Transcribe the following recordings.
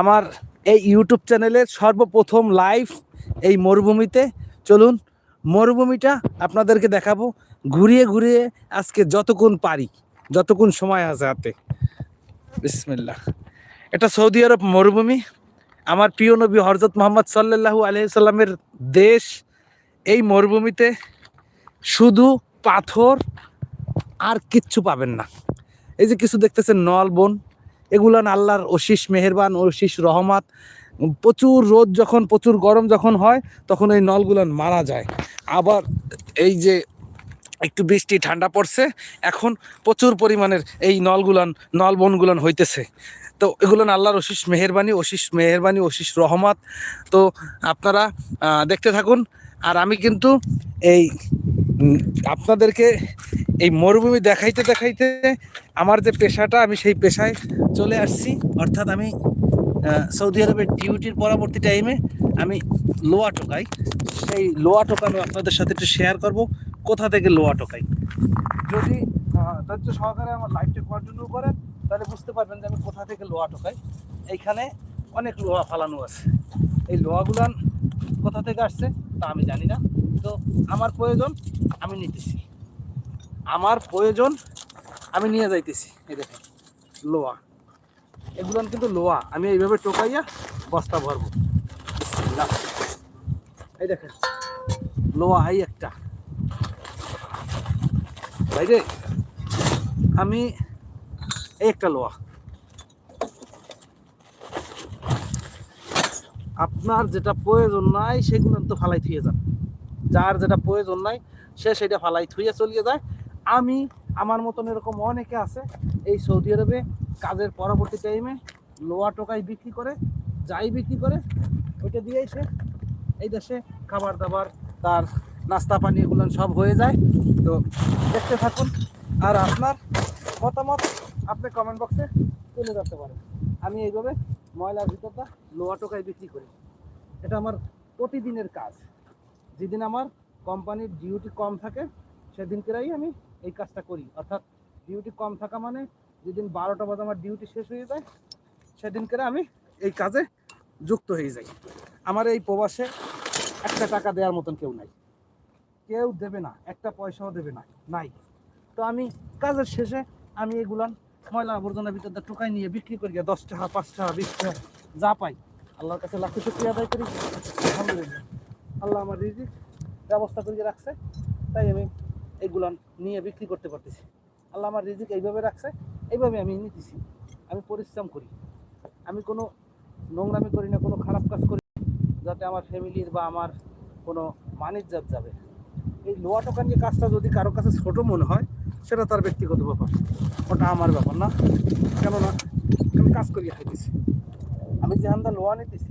আমার এই ইউটিউব চ্যানেলের সর্বপ্রথম লাইভ এই মরুভূমিতে। চলুন, মরুভূমিটা আপনাদেরকে দেখাবো। ঘুরিয়ে ঘুরিয়ে আজকে যতক্ষণ পারি, যতক্ষণ সময় আছে হাতে। বিসমিল্লাহ। এটা সৌদি আরব মরুভূমি। আমার প্রিয় নবী হরজত মোহাম্মদ সাল্লাল্লাহু আলহিসাল্লামের দেশ। এই মরুভূমিতে শুধু পাথর আর কিচ্ছু পাবেন না। এই যে কিছু দেখতেছেন নল, বন। এগুলান আল্লাহর অশিস মেহেরবান, অশিস রহমাত। প্রচুর রোদ যখন, প্রচুর গরম যখন হয়, তখন এই নলগুলান মারা যায়। আবার এই যে একটু বৃষ্টি, ঠান্ডা পড়ছে, এখন প্রচুর পরিমাণের এই নলগুলান নল বনগুলান হইতেছে। তো এগুলান আল্লাহর অশিস মেহেরবানি অশিস মেহেরবানি, অশিস রহমত। তো আপনারা দেখতে থাকুন। আর আমি কিন্তু এই আপনাদেরকে এই মরুভূমি দেখাইতে দেখাইতে আমার যে পেশাটা, আমি সেই পেশায় চলে আসছি। অর্থাৎ আমি সৌদি আরবের ডিউটির পরবর্তী টাইমে আমি লোয়া টোকাই। সেই লোয়া টোকানো আপনাদের সাথে একটু শেয়ার করব, কোথা থেকে লোয়া টোকাই। যদি ধৈর্য সহকারে আমার লাইফটা কন্টিনিউ করেন, তাহলে বুঝতে পারবেন যে আমি কোথা থেকে লোহা টোকাই। এইখানে অনেক লোহা ফালানো আছে। এই লোহাগুলান কোথা থেকে আসছে, তা আমি জানি না। তো আমার প্রয়োজন, আমি নিতেছি। আমার প্রয়োজন, আমি নিয়ে যাইতেছি। এই দেখেন লোহা এগুলো কিন্তু লোহা আমি এইভাবে টোকাইয়া বস্তা ভরবো। এই দেখেন লোহা এই একটা। বাইরে আমি এই একটা লোহা আপনার যেটা প্রয়োজন নাই সেগুলো তো ফালাই থুয়ে যান। যার যেটা প্রয়োজন নাই, সে সেটা ফালাই থুয়ে চলিয়ে যায়। আমি, আমার মতন এরকম অনেকে আছে, এই সৌদি আরবে কাজের পরবর্তী টাইমে লোয়া টোকাই বিক্রি করে, যাই বিক্রি করে, ওইটা দিয়েই সে এই দেশে খাবার দাবার তার নাস্তা, পানি এগুলো সব হয়ে যায়। তো দেখতে থাকুন, আর আপনার মতামত আপনি কমেন্ট বক্সে তুলে ধরতে পারেন। আমি এইভাবে ময়লার ভিতরটা লোয়া টোকাই বিক্রি করি। এটা আমার প্রতিদিনের কাজ। যেদিন আমার কোম্পানির ডিউটি কম থাকে সেদিন সেদিনকেরাই আমি এই কাজটা করি। অর্থাৎ ডিউটি কম থাকা মানে যেদিন বারোটা বাজে আমার ডিউটি শেষ হয়ে যায়, সেদিনকেরা আমি এই কাজে যুক্ত হয়ে যাই। আমার এই প্রবাসে একটা টাকা দেওয়ার মতন কেউ নাই। কেউ দেবে না, একটা পয়সাও দেবে না, নাই। তো আমি কাজের শেষে আমি এগুলান ময়লা আবর্জনার ভিতরটা টোকাই নিয়ে বিক্রি করি দশ টাকা, পাঁচ টাকা, বিশ টাকা যা পাই। আল্লাহর কাছে লাখো শুক্রিয়া আদায় করি। আলহামদুলিল্লাহ। আল্লাহ আমার রিজিক ব্যবস্থা করে রাখছে। তাই আমি এগুলান নিয়ে বিক্রি করতে পারতেছি। আল্লাহ আমার রিজিক এইভাবে রাখছে, এইভাবে আমি নিতেছি। আমি পরিশ্রম করি। আমি কোনো নোংরামি করি না, কোনো খারাপ কাজ করি যাতে আমার ফ্যামিলির বা আমার কোনো মানিজ্জাত যাবে। এই লোয়া টোকা নিয়ে কাজটা যদি কারও কাছে ছোট মনে হয়, সেটা তার ব্যক্তিগত ব্যাপার। ওটা আমার ব্যাপার না। কেননা, আমি কাজ করিয়া খাইতেছি। আমি যে হান্দা লোয়া নিতেছি,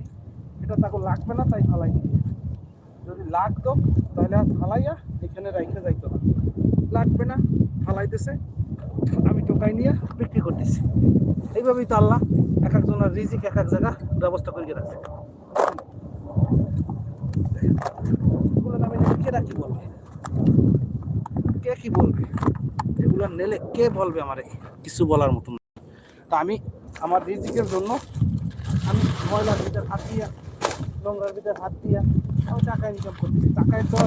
এটা তাকে লাগবে না, তাই ফালাই যদি লাগতো, তাহলে আর ফালাইয়া এখানে রাইখে যাইতো না। লাগবে না, ফালাইতেছে। আমি টোকাই নিয়ে বিক্রি করতেছি। এইভাবেই তো আল্লাহ এক একজনের রিজিক, এক এক জায়গা ব্যবস্থা করে রাখছে এগুলো আমি কেরা বলবে? কে কি বলবে? এগুলো নেলে কে বলবে আমারে? কিছু বলার মতন তা আমি আমার রিজিকের জন্য আমি ময়লার ভিতরে হাত দিয়া, নোংরার ভিতরে হাত দিয়া আমি টাকা ইনকাম করতেছি। টাকায় তো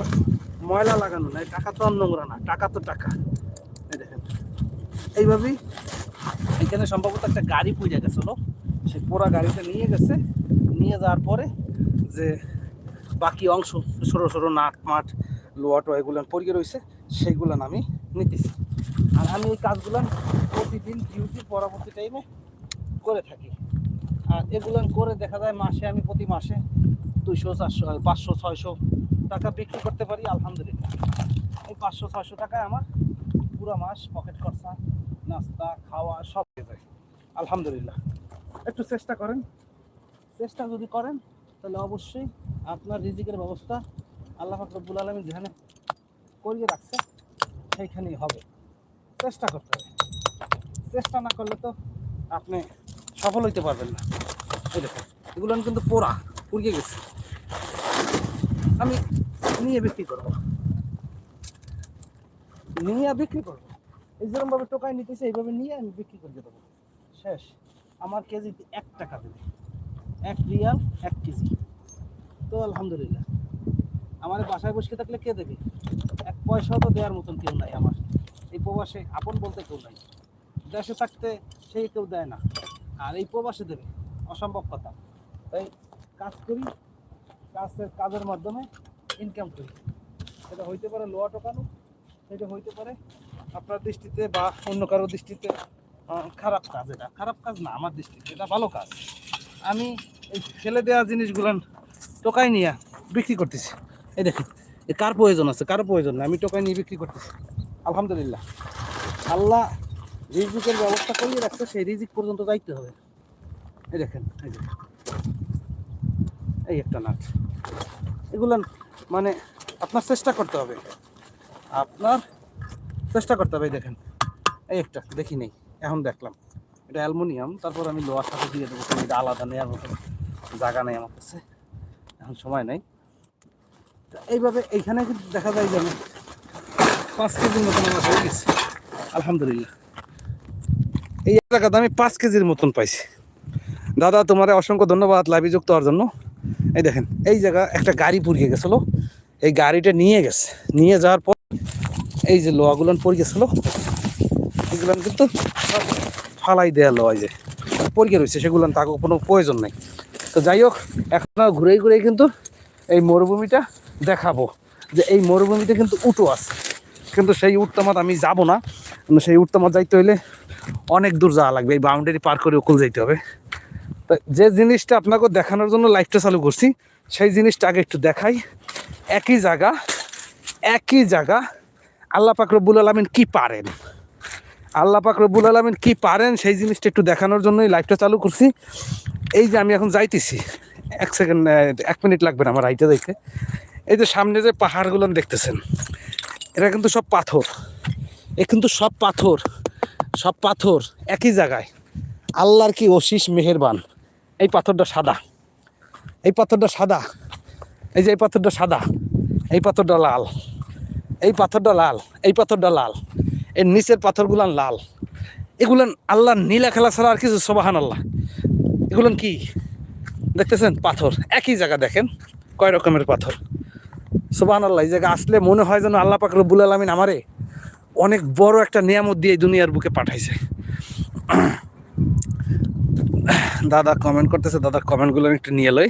ময়লা লাগানো নাই টাকা তো আর নোংরা না, টাকা তো টাকা। দেখেন এইভাবেই এখানে সম্ভবত একটা গাড়ি পুজে গেছিল সে পোড়া গাড়িটা নিয়ে গেছে, নিয়ে যাওয়ার পরে যে বাকি অংশ, সরো সরো নাট মাঠ লোয়া টোয়া এগুলো পড়িয়ে রয়েছে সেইগুলান আমি নিতেছি। আর আমি এই কাজগুলান প্রতিদিন ডিউটি পরবর্তী টাইমে করে থাকি। আর এগুলান করে দেখা যায় মাসে, আমি প্রতি মাসে দুইশো, চারশো, পাঁচশো, ছয়শো টাকা বিক্রি করতে পারি, আলহামদুলিল্লাহ। এই পাঁচশো, ছয়শো টাকায় আমার পুরো মাস পকেট খরচা, নাস্তা, খাওয়া সব হয়ে যায়। আলহামদুলিল্লাহ। একটু চেষ্টা করেন। চেষ্টা যদি করেন, তাহলে অবশ্যই আপনার রিজিকের ব্যবস্থা আল্লাহ ফাকরবুল আলমী যেখানে করিয়ে রাখছে, সেইখানেই হবে। চেষ্টা করতে হবে। চেষ্টা না করলে তো আপনি সফল হইতে পারবেন না। এই দেখুন, এগুলো কিন্তু পোড়া, পুড়িয়ে গেছে। আমি নিয়ে বিক্রি করব। নিয়ে বিক্রি করব। এই যেরকমভাবে টোকায় নিতেছে, এইভাবে নিয়ে আমি বিক্রি করে দেবো। শেষ। আমার কেজিতে এক টাকা দেবে। এক রিয়াল, এক কেজি। তো আলহামদুলিল্লাহ। আমার বাসায় বসে থাকলে কে দেবে? এক পয়সাও তো দেওয়ার মতন কেউ নাই আমার। এই প্রবাসে আপন বলতে কেউ নাই। দেশে থাকতে সেই কেউ দেয় না। আর এই প্রবাসে দেবে। অসম্ভব কথা। তাই কাজ করি। কাজের কাজের মাধ্যমে ইনকাম করি। সেটা হইতে পারে লোয়া টোকানো সেটা হইতে পারে আপনার দৃষ্টিতে বা অন্য কারও দৃষ্টিতে খারাপ কাজ এটা। খারাপ কাজ না, আমার দৃষ্টিতে, এটা ভালো কাজ। আমি এই ফেলে দেওয়া জিনিসগুলো টোকাই নিয়ে বিক্রি করতেছি। এই দেখেন, এ কার প্রয়োজন আছে? কারও প্রয়োজন না, আমি টোকাই নিয়ে বিক্রি করতেছি। আলহামদুলিল্লাহ। আল্লাহ রিজিকের ব্যবস্থা করিয়ে রাখছে, সেই রিজিক পর্যন্ত যাইতে হবে। এই দেখেন এই দেখেন এই একটা নাট। এগুলো মানে আপনার চেষ্টা করতে হবে। আপনার চেষ্টা করতে হবে দেখেন। এই একটা, দেখি নেই, এখন দেখলাম। এটা অ্যালুমিনিয়াম, তারপর আমি লোহার সাথে দিয়ে দেবো এটা আলাদা নেওয়ার মতো জায়গা নেই আমার কাছে। এখন সময় নেই। এইভাবে এইখানে কিন্তু দেখা যায় যে আমি পাঁচ কেজির মতন আমার হয়ে গেছে। আলহামদুলিল্লাহ। এই জায়গাতে আমি পাঁচ কেজির মতন পাইছি। দাদা, তোমার অসংখ্য ধন্যবাদ লাইভে যুক্ত হওয়ার জন্য। এই দেখেন, এই জায়গা একটা গাড়ি পুড়িয়ে গেছিল। এই গাড়িটা নিয়ে গেছে। নিয়ে যাওয়ার পর এই যে লোহাগুলো পড়ে গেছিল এগুলো কিন্তু ফালাই দেয়া লোয়া যে পড়ে রয়েছে সেগুলো তাকে কোনো প্রয়োজন নেই। তো যাই হোক, এখন আর ঘুরেই ঘুরেই কিন্তু এই মরুভূমিটা দেখাবো যে এই মরুভূমিতে কিন্তু উটো আছে। কিন্তু সেই উট্টামাত আমি যাব না, সেই উট্টামাত যাইতে হইলে অনেক দূর যাওয়া লাগবে। এই বাউন্ডারি পার করে ওকুল যাইতে হবে। যে জিনিসটা আপনাকে দেখানোর জন্য লাইভটা চালু করছি, সেই জিনিসটা আগে একটু দেখাই। একই জায়গা একই জায়গা। আল্লাহ পাক রব্বুল আলমিন কি পারেন? আল্লাহ পাক রব্বুল আলমিন কি পারেন? সেই জিনিসটা একটু দেখানোর জন্যই লাইভটা চালু করছি। এই যে আমি এখন যাইতেছি, এক সেকেন্ড এক মিনিট লাগবে না আমার রাইটে যাইতে। এই যে সামনে যে পাহাড়গুলো দেখতেছেন এটা কিন্তু সব পাথর। এ কিন্তু সব পাথর সব পাথর একই জায়গায়। আল্লাহর কি অশিস মেহেরবান। এই পাথরটা সাদা। এই পাথরটা সাদা। এই যে এই পাথরটা সাদা, এই পাথরটা লাল। এই পাথরটা লাল, এই পাথরটা লাল। এর নিচের পাথরগুলান লাল। এগুলান আল্লাহ নীলা খেলা ছাড়া আর কিছু সবাহান আল্লাহ এগুলান কি? দেখতেছেন? পাথর। একই জায়গা দেখেন, কয় রকমের পাথর? সোবাহান আল্লাহ এই জায়গা আসলে মনে হয় যেন আল্লাহ পাক রব্বুল আলমিন আমারে অনেক বড় একটা নিয়ামত দিয়ে দুনিয়ার বুকে পাঠাইছে। দাদা কমেন্ট করতেছে, দাদা কমেন্টগুলো একটু নিয়ে লই।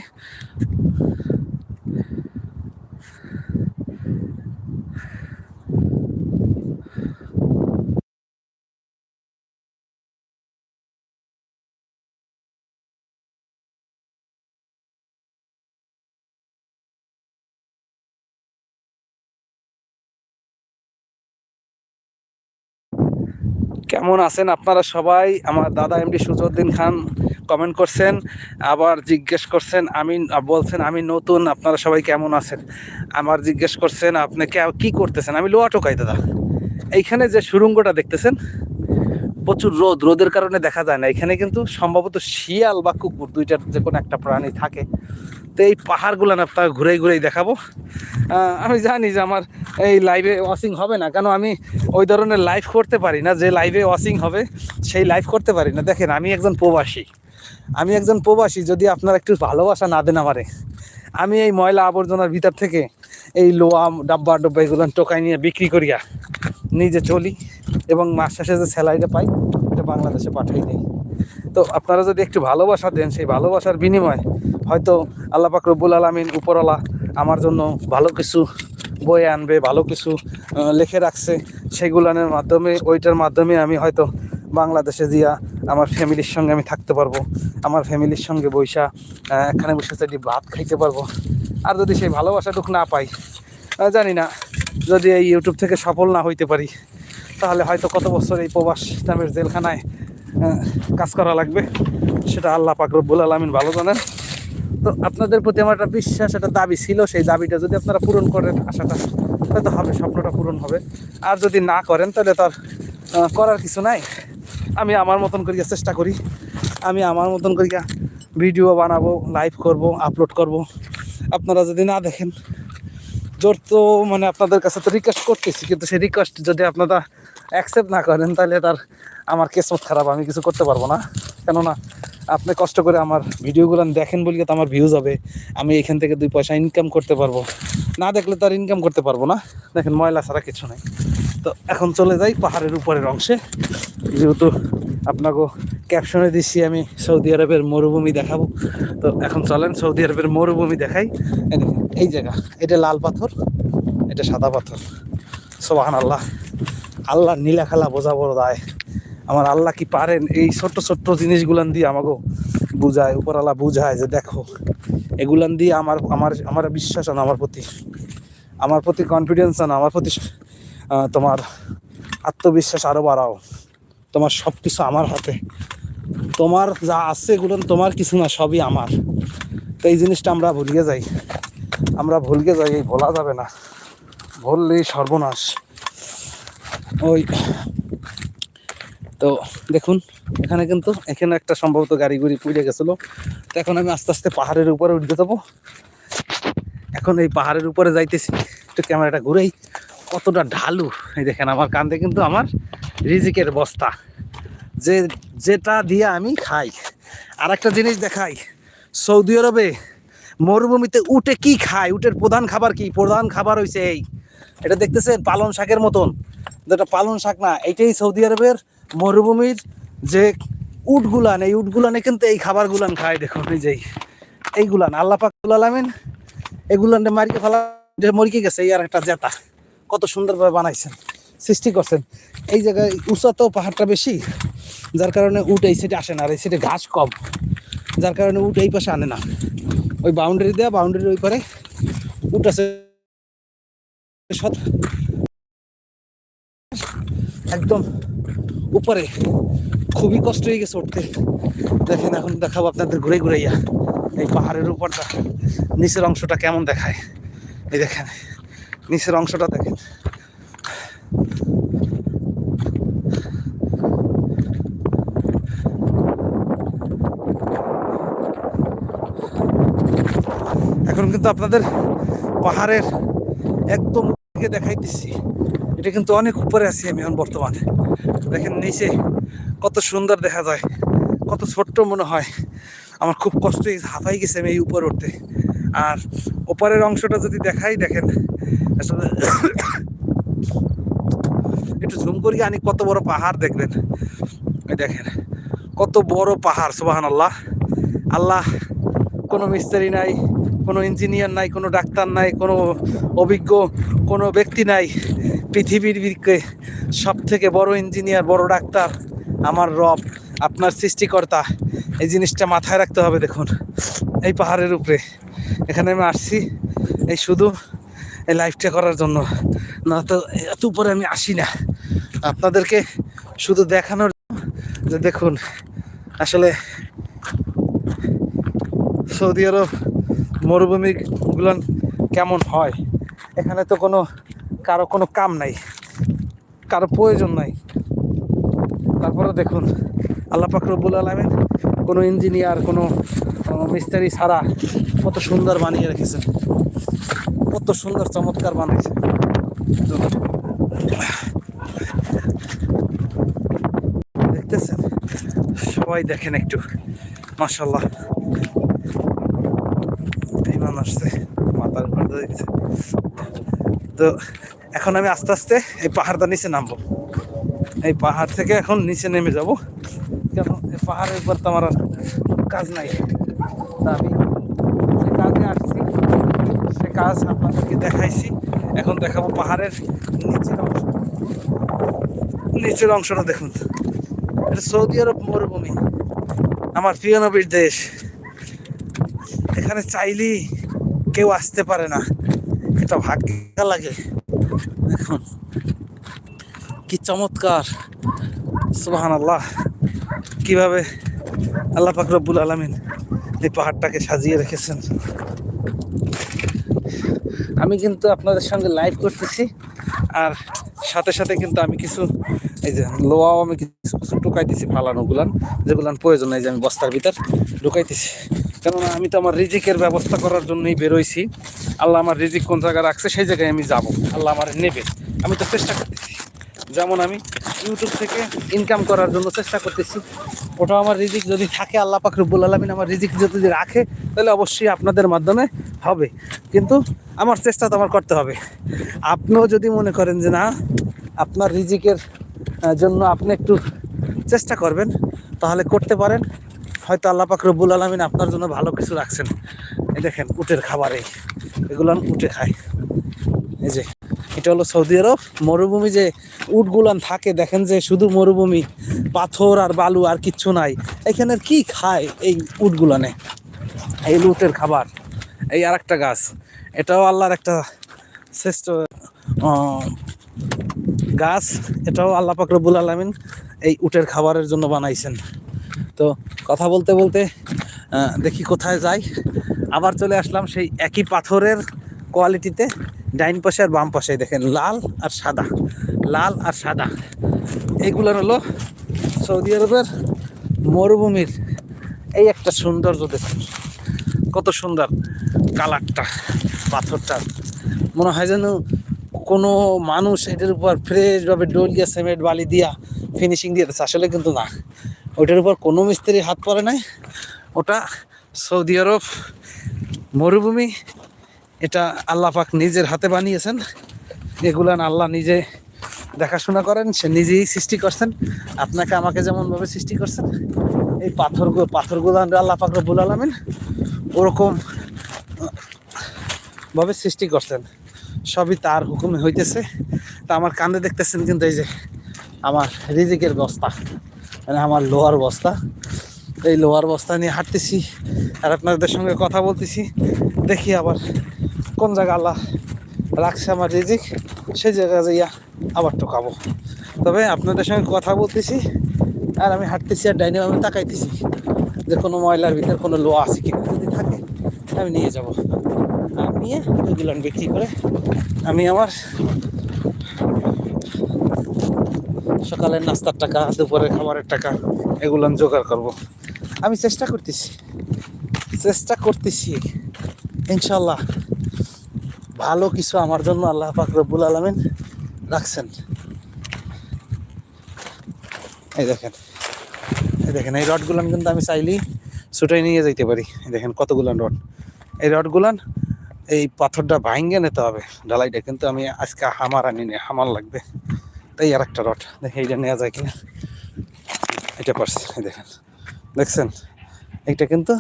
কেমন আছেন আপনারা সবাই? আমার দাদা এমডি সুজউদ্দিন খান কমেন্ট করছেন, আবার জিজ্ঞেস করছেন, আমি, বলছেন আমি নতুন, আপনারা সবাই কেমন আছেন? আমার জিজ্ঞেস করছেন, আপনি কে- করতেছেন? আমি লোয়া টোকাই, দাদা। এইখানে যে সুরঙ্গটা দেখতেছেন, প্রচুর রোদ, রোদের কারণে দেখা যায় না। এখানে কিন্তু সম্ভবত শিয়াল বা কুকুর দুইটার যে কোনো একটা প্রাণী থাকে। তো এই পাহাড়গুলো না আপনার ঘুরে ঘুরেই দেখাবো। আমি জানি যে আমার এই লাইভে ওয়াচিং হবে না, কেন আমি ওই ধরনের লাইভ করতে পারি না। যে লাইভে ওয়াচিং হবে, সেই লাইভ করতে পারি না। দেখেন, আমি একজন প্রবাসী। আমি একজন প্রবাসী, যদি আপনারা একটু ভালোবাসা না দেন আমারে, আমি এই ময়লা আবর্জনার ভিতর থেকে এই লোয়া ডাব্বা, ডব্বা এগুলো টোকাই নিয়ে বিক্রি করিয়া নিজে চলি এবং মাস শেষে যে স্যালারিটা পাই এটা বাংলাদেশে পাঠাই দিই। তো আপনারা যদি একটু ভালোবাসা দেন, সেই ভালোবাসার বিনিময়ে হয়তো আল্লাহ পাক রব্বুল আলমিন উপরওয়ালা আমার জন্য ভালো কিছু বই আনবে, ভালো কিছু লিখে রাখছে। সেগুলানের মাধ্যমে, ওইটার মাধ্যমে আমি হয়তো বাংলাদেশে দিয়া আমার ফ্যামিলির সঙ্গে আমি থাকতে পারব। আমার ফ্যামিলির সঙ্গে বৈশা এখানে বসে যদি ভাত খাইতে পারব। আর যদি সেই ভালোবাসাটুকু না পাই জানি না, যদি এই ইউটিউব থেকে সফল না হইতে পারি, তাহলে হয়তো কত বছর এই প্রবাস নামের জেলখানায় কাজ করা লাগবে। সেটা আল্লাহ পাক রব্বুল আলমিন ভালো জানেন। তো আপনাদের প্রতি আমার একটা বিশ্বাস, একটা দাবি ছিল, সেই দাবিটা যদি আপনারা পূরণ করেন আশাটা, তাহলে তো হবে, স্বপ্নটা পূরণ হবে। আর যদি না করেন, তাহলে তার করার কিছু নাই। আমি আমার মতন করিয়া চেষ্টা করি। আমি আমার মতন করিয়া ভিডিও বানাবো লাইভ করব আপলোড করব। আপনারা যদি না দেখেন, জোর তো মানে আপনাদের কাছে তো রিকোয়েস্ট করতেছি, কিন্তু সেই রিকোয়েস্ট যদি আপনারা অ্যাকসেপ্ট না করেন, তাহলে তার আমার কেসমত খারাপ, আমি কিছু করতে পারব না। কেননা আপনি কষ্ট করে আমার ভিডিওগুলো দেখেন বলি তো আমার ভিউজ হবে। আমি এখান থেকে দুই পয়সা ইনকাম করতে পারব। না দেখলে তো আর ইনকাম করতে পারব না। দেখেন ময়লা ছাড়া কিছু নাই। তো এখন চলে যাই পাহাড়ের উপরের অংশে। যেহেতু আপনাকে ক্যাপশনে দিচ্ছি আমি সৌদি আরবের মরুভূমি দেখাবো। তো এখন চলেন সৌদি আরবের মরুভূমি দেখাই। এই জায়গা, এটা লাল পাথর, এটা সাদা পাথর। সোবাহান আল্লাহ আল্লাহ নীলা খেলা বোঝা বড় দায়। আমার আল্লাহ কি পারেন? এই ছোট্ট ছোট্ট জিনিসগুলান দিয়ে আমাকে বুঝায় উপরালা বুঝায় যে দেখো, এগুলান দিয়ে আমার আমার আমার বিশ্বাস আনো, আমার প্রতি। আমার প্রতি কনফিডেন্স আনো, আমার প্রতি তোমার আত্মবিশ্বাস আরও বাড়াও। তোমার সব কিছু আমার হাতে। তোমার যা আছে এগুলো, তোমার কিছু না, সবই আমার। তো এই জিনিসটা আমরা ভুলিয়ে যাই। আমরা ভুলকে যাই, এই ভোলা যাবে না। ভুললেই সর্বনাশ। ওই, তো দেখুন, এখানে কিন্তু, এখানে একটা সম্ভবত গাড়ি গুড়ি পুড়ে গেছিল। তো এখন আমি আস্তে আস্তে পাহাড়ের উপরে উঠতে যাব। এখন এই পাহাড়ের উপরে যাইতেছি। একটু ক্যামেরাটা ঘুরেই কতটা ঢালু। এই দেখেন, আমার কান্দে কিন্তু আমার রিজিকের বস্তা। যে, যেটা দিয়ে আমি খাই। আর একটা জিনিস দেখাই। সৌদি আরবে মরুভূমিতে উটে কি খায়? উটের প্রধান খাবার কি? প্রধান খাবার হইছে এই। এটা দেখতেছেন? পালন শাকের মতন। যেটা পালন শাক না, এইটাই সৌদি আরবের মরুভূমির যে উটগুলান, এই উটগুলানে কিন্তু এই খাবারগুলান খায়। দেখুন, এই যে, এইগুলান। আল্লাহ পাক আলামিন এগুলান মারিকে ফেলা মরিকে গেছে, এই আর একটা জেতা। কত সুন্দরভাবে বানাইছেন, সৃষ্টি করছেন। এই জায়গায় উঁচা তো পাহাড়টা বেশি, যার কারণে উট এই সাইডে আসে না, আর এই সাইডে ঘাস কম। যার কারণে উট এই পাশে আনে না। ওই বাউন্ডারি দেওয়া বাউন্ডারির ওই পারে উট আছে। একদম উপরে। খুবই কষ্ট হয়ে গেছে উঠতে। দেখেন, এখন দেখাবো আপনাদের ঘুরে ঘুরাইয়া এই পাহাড়ের উপরটা, নিচের অংশটা কেমন দেখায়। এই দেখেন। নিচের অংশটা দেখেন। এখন কিন্তু আপনাদের পাহাড়ের একদম থেকে দেখাইতেছি। এটা কিন্তু অনেক উপরে আছি আমি এখন বর্তমানে। দেখেন নিচে কত সুন্দর দেখা যায় কত ছোট্ট মনে হয়। আমার খুব কষ্ট হয়েছে, হাঁপাই গেছে আমি এই উপরে উঠতে। আর ওপারের অংশটা যদি দেখাই দেখেন একটু ঝুম করি, আনি কত বড় পাহাড় দেখবেন। দেখেন, কত বড় পাহাড় সুবাহান আল্লাহ আল্লাহ কোনো মিস্ত্রি নাই, কোনো ইঞ্জিনিয়ার নাই, কোনো ডাক্তার নাই, কোনো অভিজ্ঞ কোনো ব্যক্তি নাই। পৃথিবীর সব থেকে বড় ইঞ্জিনিয়ার বড় ডাক্তার আমার রব, আপনার সৃষ্টিকর্তা। এই জিনিসটা মাথায় রাখতে হবে, দেখুন। এই পাহাড়ের উপরে। এখানে আমি আসছি। এই শুধু এই লাইফটা করার জন্য। না তো, এত উপরে আমি আসি না। আপনাদেরকে শুধু দেখানোর যে দেখুন, আসলে সৌদি আরব মরুভূমিগুলো কেমন হয়? এখানে তো কোনো, কারও কোনো কাম নাই, কারও প্রয়োজন নাই। তারপরে দেখুন, আল্লাহ রব্বুল আলমিন কোনো ইঞ্জিনিয়ার কোনো মিস্ত্রি ছাড়া কত সুন্দর বানিয়ে রেখেছেন। কত সুন্দর চমৎকার বানাইছে। দেখতেছেন? সবাই দেখেন একটু। মাশাল্লাহ বিমান আসছে, মাথার দিয়ে দিছে। তো এখন আমি আস্তে আস্তে এই পাহাড়টা নিচে নামবো। এই পাহাড় থেকে এখন নিচে নেমে যাব। কেন এই পাহাড়ের উপর তো আমার কাজ নাই। আমি কাজ আপনাদেরকে দেখাইছি। এখন দেখাবো পাহাড়ের নিচের অংশ। নিচের অংশটা দেখুন। এটা সৌদি আরব মরুভূমি, আমার প্রিয় নবীর দেশ। এখানে চাইলেই কেউ আসতে পারে না। এটা ভাগ্য লাগে। দেখুন, কি চমৎকার। সুবাহান আল্লাহ কীভাবে আল্লাহ পাক রব্বুল আলমিন এই পাহাড়টাকে সাজিয়ে রেখেছেন। আমি কিন্তু আপনাদের সঙ্গে লাইভ করতেছি। আর সাথে সাথে কিন্তু আমি কিছু, এই যে লোয়াও আমি কিছু কিছু ঢুকাইতেছি ফালানো গুলান যেগুলান প্রয়োজন এই যে আমি বস্তার ভিতর ঢুকাইতেছি কেননা আমি তো আমার রিজিকের ব্যবস্থা করার জন্যই বেরোইছি। আল্লাহ আমার রিজিক কোন জায়গায় রাখছে সেই জায়গায় আমি যাব। আল্লাহ আমার নেবে। আমি তো চেষ্টা করতেছি। যেমন আমি ইউটিউব থেকে ইনকাম করার জন্য চেষ্টা করতেছি। ওটা আমার রিজিক যদি থাকে, আল্লাহ পাক রব্বুল আলমিন আমার রিজিক যদি রাখে, তাহলে অবশ্যই আপনাদের মাধ্যমে হবে। কিন্তু আমার চেষ্টা তো আমার করতে হবে। আপনিও যদি মনে করেন যে না, আপনার রিজিকের জন্য আপনি একটু চেষ্টা করবেন, তাহলে করতে পারেন। হয়তো আল্লাহ পাক রব্বুল আলমিন আপনার জন্য ভালো কিছু রাখছেন। এই দেখেন, উটের খাবারে। এগুলো উঠে খায় এই যে, এটা হলো সৌদি আরব। মরুভূমি যে উটগুলান থাকে, দেখেন যে শুধু মরুভূমি, পাথর আর বালু আর কিচ্ছু নাই। এখানে কি খায় এই উটগুলানে? এই উটের খাবার, এই আর একটা গাছ। এটাও আল্লাহর একটা শ্রেষ্ঠ গাছ। এটাও আল্লাহ পাক রব্বুল আলমিন এই উটের খাবারের জন্য বানাইছেন। তো কথা বলতে বলতে দেখি কোথায় যাই। আবার চলে আসলাম সেই একই পাথরের কোয়ালিটিতে। ডাইন পাশে আর বাম পাশে দেখেন, লাল আর সাদা, লাল আর সাদা। এইগুলোর হলো সৌদি আরবের মরুভূমির এই একটা সৌন্দর্য দেখুন। কত সুন্দর কালারটা, পাথরটা। মনে হয় যেন কোনো মানুষ এটার উপর ফ্রেশভাবে ডলিয়া সিমেন্ট বালি দিয়া ফিনিশিং দিয়ে দিচ্ছে। আসলে কিন্তু না। ওইটার উপর কোনো মিস্ত্রি হাত পড়ে নাই। ওটা সৌদি আরব মরুভূমি এটা আল্লাহ পাক নিজের হাতে বানিয়েছেন। এগুলান আল্লাহ নিজে দেখাশোনা করেন, সে নিজেই সৃষ্টি করছেন। আপনাকে আমাকে যেমনভাবে সৃষ্টি করছেন, এই পাথর পাথরগুলো আল্লাহ পাক রব্বুল আলমিন ওরকম ভাবে সৃষ্টি করছেন। সবই তার হুকুমে হইতেছে। তা আমার কান্দে দেখতেছেন কিন্তু এই যে আমার রিজিকের বস্তা মানে আমার লোহার বস্তা। এই লোহার বস্তা নিয়ে হাঁটতেছি আর আপনাদের সঙ্গে কথা বলতেছি। দেখি আবার কোন জায়গা আল্লাহ রাখছে আমার রিজিক, সেই জায়গায় যাইয়া আবার টোকাবো তবে আপনাদের সঙ্গে কথা বলতেছি, আর আমি হাঁটতেছি আর ডাইনে আমি তাকাইতেছি যে কোনো ময়লার ভিতরে কোনো লোহা আছে কিনা যদি থাকে, আমি নিয়ে যাব। আর নিয়ে ওইগুলো বিক্রি করে আমি আমার সকালের নাস্তার টাকা, দুপুরের খাবারের টাকা, এগুলো জোগাড় করব। আমি চেষ্টা করতেছি চেষ্টা করতেছি ইনশাল্লাহ ভালো কিছু আমার জন্য আল্লাহ পাক রব্বুল আলমিন রাখছেন। এই দেখেন এই দেখেন, এই রডগুলান কিন্তু আমি চাইলেই ছুটাই নিয়ে যাইতে পারি। দেখেন কতগুলান রড। এই রডগুলান এই পাথরটা ভাঙ্গে নিতে হবে, ঢালাইটা কিন্তু আমি আজকে হামার আনি নি হামার লাগবে। তাই আর একটা রড, দেখি এইটা নেওয়া যায় কিনা। এটা পারছে দেখেন, দেখছেন? এটা কিন্তু,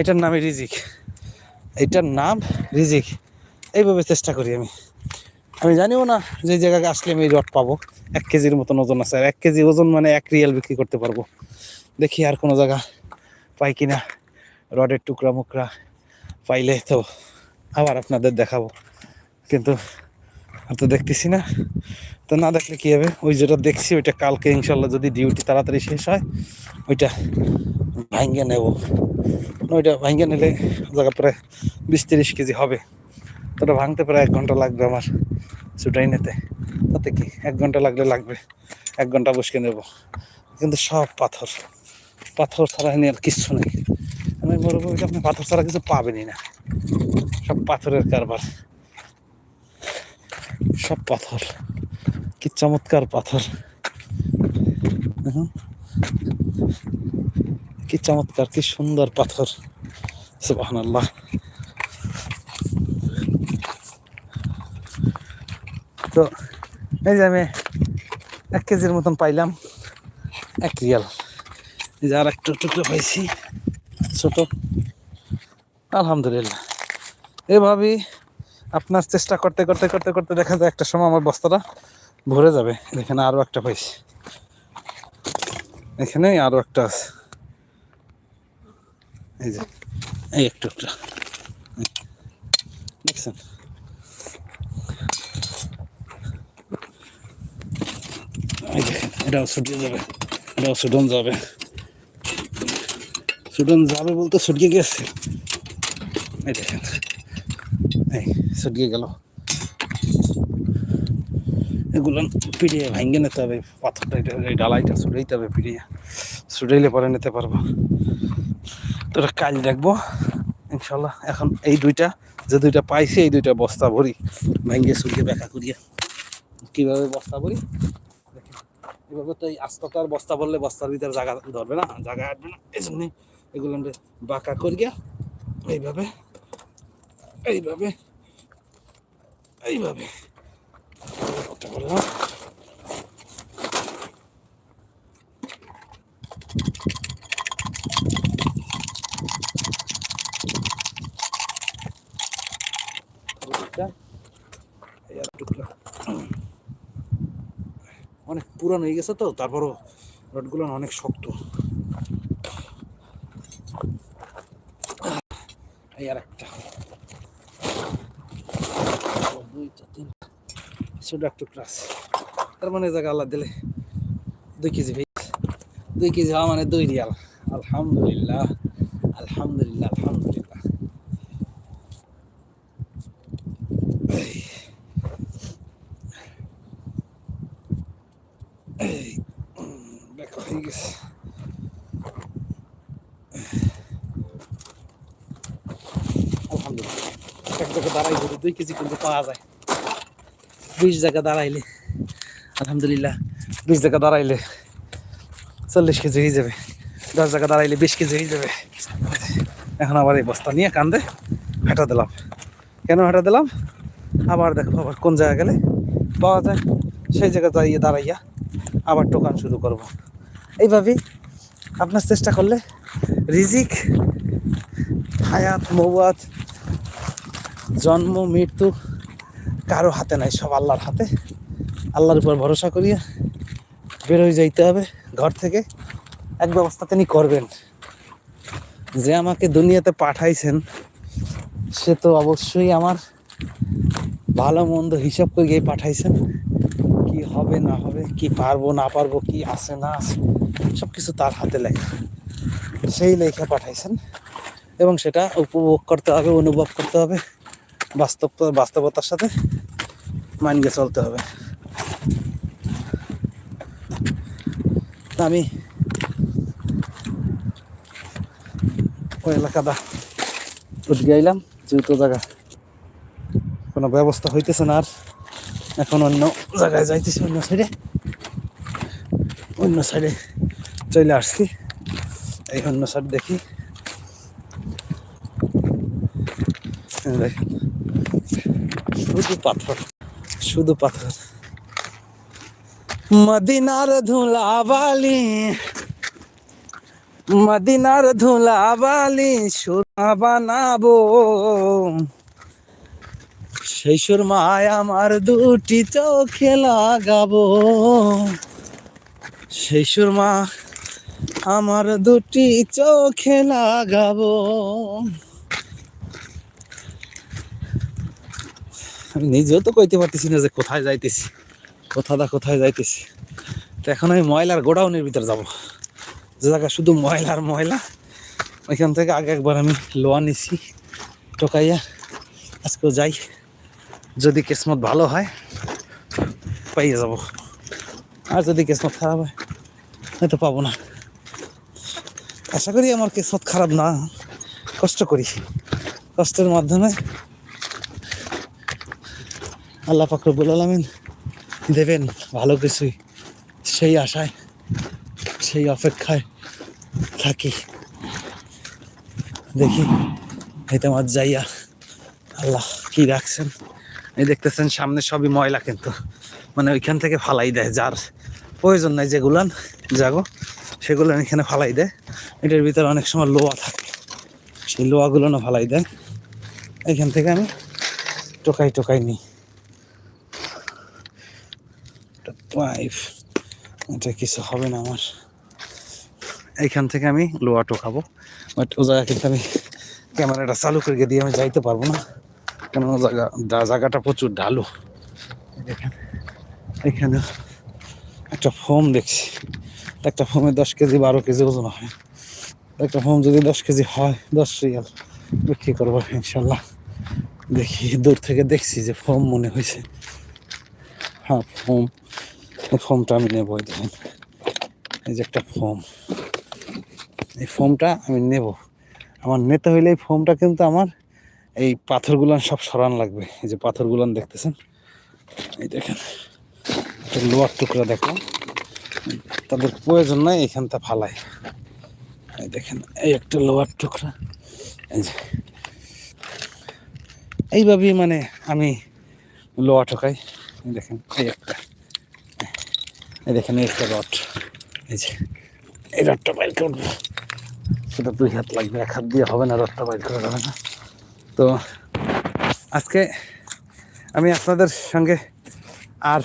এটার নামই রিজিক। এইটার নাম রিজিক। এইভাবে চেষ্টা করি আমি। আমি জানিও না যে জায়গায় আসলে আমি রড পাবো। এক কেজির মতন ওজন আছে। আর এক কেজি ওজন মানে এক রিয়াল বিক্রি করতে পারব। দেখি আর কোনো জায়গা পাই কিনা। রডের টুকরা মুকরা পাইলে তো আবার আপনাদের দেখাবো। কিন্তু আর তো দেখতেছি না। তো না দেখলে কী হবে? ওই যেটা দেখছি, ওইটা কালকে ইনশাল্লাহ যদি ডিউটি তাড়াতাড়ি শেষ হয়, ওইটা ভাঙ্গে নেব। ওইটা ভাঙ্গে নিলে জায়গা প্রায় বিশ তিরিশ কেজি হবে। তো ওটা ভাঙতে প্রায় এক ঘণ্টা লাগবে আমার ছুটাই নিতে। তাতে কি? এক ঘণ্টা লাগলে লাগবে। এক ঘণ্টা বসকে নেব। কিন্তু সব পাথর। পাথর ছাড়া এনে আর কিচ্ছু নেই। আমি মরুভূমিতে আপনি পাথর ছাড়া কিছু পাবেনই না। সব পাথরের কারবার। সব পাথর। কি চমৎকার পাথর। কি চমৎকার, কি সুন্দর পাথর। সুবাহ আল্লাহ তো এই যে আমি এক কেজির মতন পাইলাম এক রিয়াল। এই যে আর একটু টুকরো পাইছি ছোট। আলহামদুলিল্লাহ। এভাবেই আপনার চেষ্টা করতে করতে করতে করতে দেখা যায় একটা সময় আমার বস্তাটা ভরে যাবে। এখানে আরও একটা পাইছি এখানে আরও একটা আছে। এই যে, এই একটু একটা দেখছেন এই দেখেন এটাও ছুটিয়ে যাবে এটাও সুডন যাবে। সুডন যাবে বলতে ছুটিয়ে গেছে। এই দেখেন ছুটিয়ে গেল। এগুলো পিড়িয়ে ভাঙ্গে নিতে হবে, পাথরটা এটা ডালাইটা ছুটাইতে হবে পিড়িয়ে। ছুটাইলে পরে নিতে পারব। তোরা কাল দেখব, ইনশাল্লাহ। এখন এই দুইটা, যে দুইটা পাইছি, এই দুইটা বস্তা ভরি ভাঙ্গে ছুটিয়ে ব্যাখ্যা করিয়া। কীভাবে বস্তা ভরি? এভাবে তো এই আস্তাতে আর বস্তা বললে বস্তার ভিতরে জায়গা ধরবে না, জায়গা আটবে না এই জন্যে এগুলো আমরা বাঁকা করিয়া এইভাবে এইভাবে এইভাবে আর টুকরা। অনেক পুরানো হয়ে গেছে তো, তারপরও রডগুলো অনেক শক্ত। এই আর একটা দুইটা, তিনটা। তার মানে আল্লাহ দিলে দুই কেজি দুই কেজি মানে দুই আলহামদুলিল্লাহ। আলহামদুলিল্লাহ এই এই উম, দেখা হয়ে গেছে আলহামদুলিল্লাহ এক জায়গায় দাঁড়াই যদি দুই কেজি কিন্তু পাওয়া যায়। বিশ জায়গা দাঁড়াইলে, আলহামদুলিল্লাহ, বিশ জায়গা দাঁড়াইলে চল্লিশ কেজি হয়ে যাবে। দশ জায়গা দাঁড়াইলে বিশ কেজি হয়ে যাবে। এখন আবার এই বস্তা নিয়ে কান্দে, হেঁটা দিলাম। কেন হেঁটা দিলাম? আবার দেখো, আবার কোন জায়গা গেলে পাওয়া যায়। সেই জায়গা দাঁড়িয়ে দাঁড়াইয়া আবার টোকান শুরু করব। এইভাবেই আপনার চেষ্টা করলে রিজিক, হায়াত, মৌয়াত জন্ম, মৃত্যু কারও হাতে নাই, সব আল্লাহর হাতে। আল্লাহর উপর ভরসা করিয়া বেরোয় যাইতে হবে ঘর থেকে। এক ব্যবস্থা তিনি করবেন। যে আমাকে দুনিয়াতে পাঠাইছেন, সে তো অবশ্যই আমার ভালো মন্দ হিসাব করে গিয়ে পাঠাইছেন। কি হবে, না হবে, কি পারব, না পারব, কি আছে, না আছে সব কিছু তার হাতে লেখা। সেই লেখা পাঠাইছেন এবং সেটা উপভোগ করতে হবে, অনুভব করতে হবে। বাস্তব বাস্তবতার সাথে মানিয়ে চলতে হবে। আমি ওই এলাকাটা উঠে গেলাম যেহেতু জায়গা কোনো ব্যবস্থা হইতেছে না আর এখন অন্য জায়গায় যাইতেছি, অন্য সাইডে অন্য সাইডে চলে আসছি। এই অন্য সাইড দেখি। দেখেন। শুধু পাথর শুধু পাথর। মদিনার ধুলাবালি মদিনার ধুলাবালি সুরমা বানাবো। সেই সুরমায় আমার দুটি চোখে লাগাবো। সেই সুরমা আমার দুটি চোখে লাগাবো। আমি নিজেও তো কইতে পারতেছি না যে কোথায় যাইতেছি, কোথাদা কোথায় যাইতেছি। তো এখন আমি ময়লার গোডাউনের ভিতর যাব। যে জায়গা শুধু ময়লার ময়লা, ওইখান থেকে আগে একবার আমি লোয়া নিছি টোকাইয়া আজকেও যাই। যদি কিসমত ভালো হয়, পাইয়ে যাব। আর যদি কিসমত খারাপ হয়, হয়তো পাবো না। আশা করি আমার কিসমত খারাপ না, কষ্ট করি। কষ্টের মাধ্যমে আল্লাহ ফাকরবুল আলমিন দেবেন ভালো কিছুই। সেই আশায়, সেই অপেক্ষায় থাকি। দেখি হেতামাত যাইয়া আল্লাহ কি রাখছেন। এই দেখতেছেন, সামনে সবই ময়লা কিন্তু। মানে ওইখান থেকে ফালাই দেয়, যার প্রয়োজন নাই যেগুলান যাগো সেগুলো এখানে ফালাই দেয়। এটার ভিতরে অনেক সময় লোয়া থাকে। সেই লোয়াগুলো না ফালাই দেয়। এখান থেকে আমি টোকাই টোকাই নিই। পাইপ এটা কিছু হবে না আমার। এইখান থেকে আমি লোয়া টোকাবো বাট ও জায়গা কিন্তু আমি ক্যামেরাটা চালু করে দিয়ে আমি যাইতে পারব না। কেন জায়গা জায়গাটা প্রচুর ঢালু। এখানে একটা ফোম দেখছি। একটা ফোমে দশ কেজি বারো কেজি ওজন হয়। একটা ফোম যদি দশ কেজি হয়, দশ রিয়াল বিক্রি করব ইনশাল্লাহ। দেখি, দূর থেকে দেখছি যে ফোম মনে হয়েছে। হ্যাঁ ফোম এই ফোমটা আমি নেব, এই দেখেন। এই যে একটা ফর্ম। এই ফোমটা আমি নেব। আমার নিতে হইলে এই ফোমটা কিন্তু আমার এই পাথরগুলান সব সরান লাগবে। এই যে পাথরগুলান দেখতেছেন? এই দেখেন। একটা লোয়ার টুকরা দেখো। তাদের প্রয়োজন নাই, এখানটা ফালাই। এই দেখেন, এই একটা লোয়ার টুকরা। এই যে। এইভাবেই মানে আমি লোহা ঠোকাই। দেখেন, এই একটা। দেখেন একটা রড। এই যে, এই রডটা বাইর করব। সেটা দুই হাত লাগবে, এক হাত দিয়ে হবে না, রডটা বাইর করা যাবে না। তো আজকে আমি আপনাদের সঙ্গে আর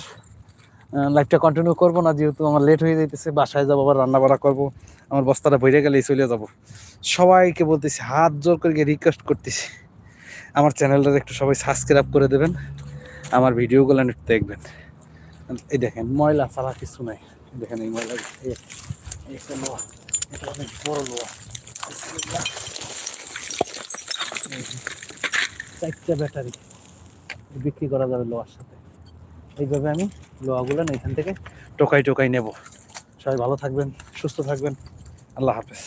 লাইফটা কন্টিনিউ করব না, যেহেতু আমার লেট হয়ে যাইতেছে, বাসায় যাব, আবার রান্না বাড়া করব, আমার বস্তাটা ভরে গেলেই চলে যাব। সবাইকে বলতেছি, হাত জোর করে রিকোয়েস্ট করতেছি। আমার চ্যানেলটা একটু সবাই সাবস্ক্রাইব করে দেবেন, আমার ভিডিওগুলো একটু দেখবেন। এই দেখেন, ময়লা ছাড়া কিছু নাই। দেখেন এই ময়লা একটা লোহা, এটা অনেক বড় লোহা। চারটা ব্যাটারি বিক্রি করা যাবে লোহার সাথে। এইভাবে আমি লোহাগুলো এখান থেকে টোকাই টোকাই নেব। সবাই ভালো থাকবেন, সুস্থ থাকবেন। আল্লাহ হাফেজ।